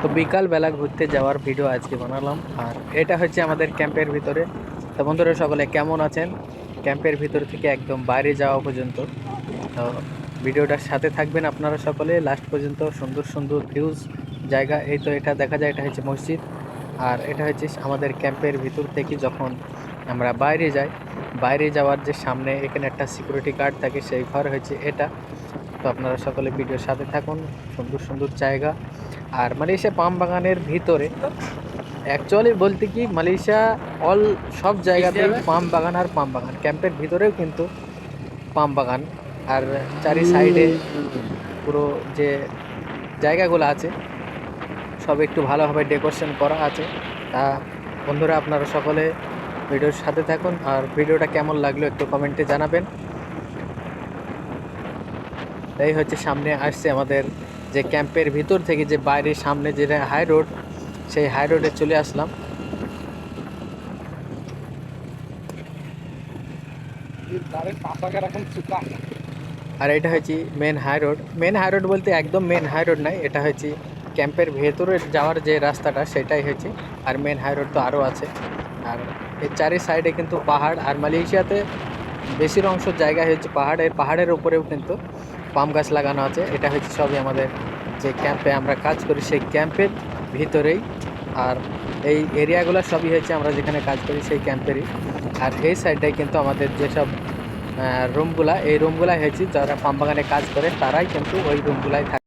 তো বিকালবেলা ঘুরতে যাওয়ার ভিডিও আজকে বানালাম। আর এটা হচ্ছে আমাদের ক্যাম্পের ভিতরে। তো বন্ধুরা সকলে কেমন আছেন? ক্যাম্পের ভিতর থেকে একদম বাইরে যাওয়া পর্যন্ত। তো ভিডিওটার সাথে থাকবেন আপনারা সকলে। লাস্ট পর্যন্ত সুন্দর সুন্দর ভিউজ জায়গা, এই তো এটা দেখা যায়, এটা হচ্ছে মসজিদ। আর এটা হচ্ছে আমাদের ক্যাম্পের ভিতর থেকে যখন আমরা বাইরে যাই, বাইরে যাওয়ার যে সামনে এখানে একটা সিকিউরিটি গার্ড থাকে, সেই ঘর হচ্ছে এটা। তো আপনারা সকলে ভিডিওর সাথে থাকুন। সুন্দর সুন্দর জায়গা। আর মালয়েশিয়া পাম বাগানের ভিতরে অ্যাকচুয়ালি বলতে কি মালয়েশিয়া অল সব জায়গাতে পাম বাগান আর পাম বাগান। ক্যাম্পের ভিতরেও কিন্তু পাম বাগান আর চারি সাইডে পুরো যে জায়গাগুলো আছে সব একটু ভালোভাবে ডেকোরেশন করা আছে। তা বন্ধুরা আপনারা সকলে ভিডিওর সাথে থাকুন আর ভিডিওটা কেমন লাগল একটু কমেন্টে জানাবেন। এই হচ্ছে সামনে আসছে আমাদের যে ক্যাম্পের ভিতর থেকে যে বাইরের সামনে যে হাই রোড সেই হাই রোডে চলে আসলাম। আর এটা হচ্ছে main high road main high road বলতে একদম মেন হাই রোড নাই এটা হচ্ছে ক্যাম্পের ভেতরে যাওয়ার যে রাস্তাটা সেটাই হয়েছে। আর মেন হাই রোড তো আরও আছে। আর এর চারি সাইডে কিন্তু পাহাড় আর মালয়েশিয়াতে বেশির অংশ জায়গা হচ্ছে পাহাড়ের পাহাড়ের উপরেও কিন্তু। পাম গাছ লাগানো আছে। এটা হচ্ছে সবই আমাদের যে ক্যাম্পে আমরা কাজ করি, সেই ক্যাম্পের ভিতরেই। আর এই এরিয়াগুলো সবই হয়েছে আমরা যেখানে কাজ করি, সেই ক্যাম্পেরই আর এই সাইডটাই কিন্তু আমাদের যেসব রুমগুলা এই রুমগুলাই হয়েছে যারা পাম বাগানে কাজ করে, তারাই কিন্তু ওই রুমগুলাই থাকে।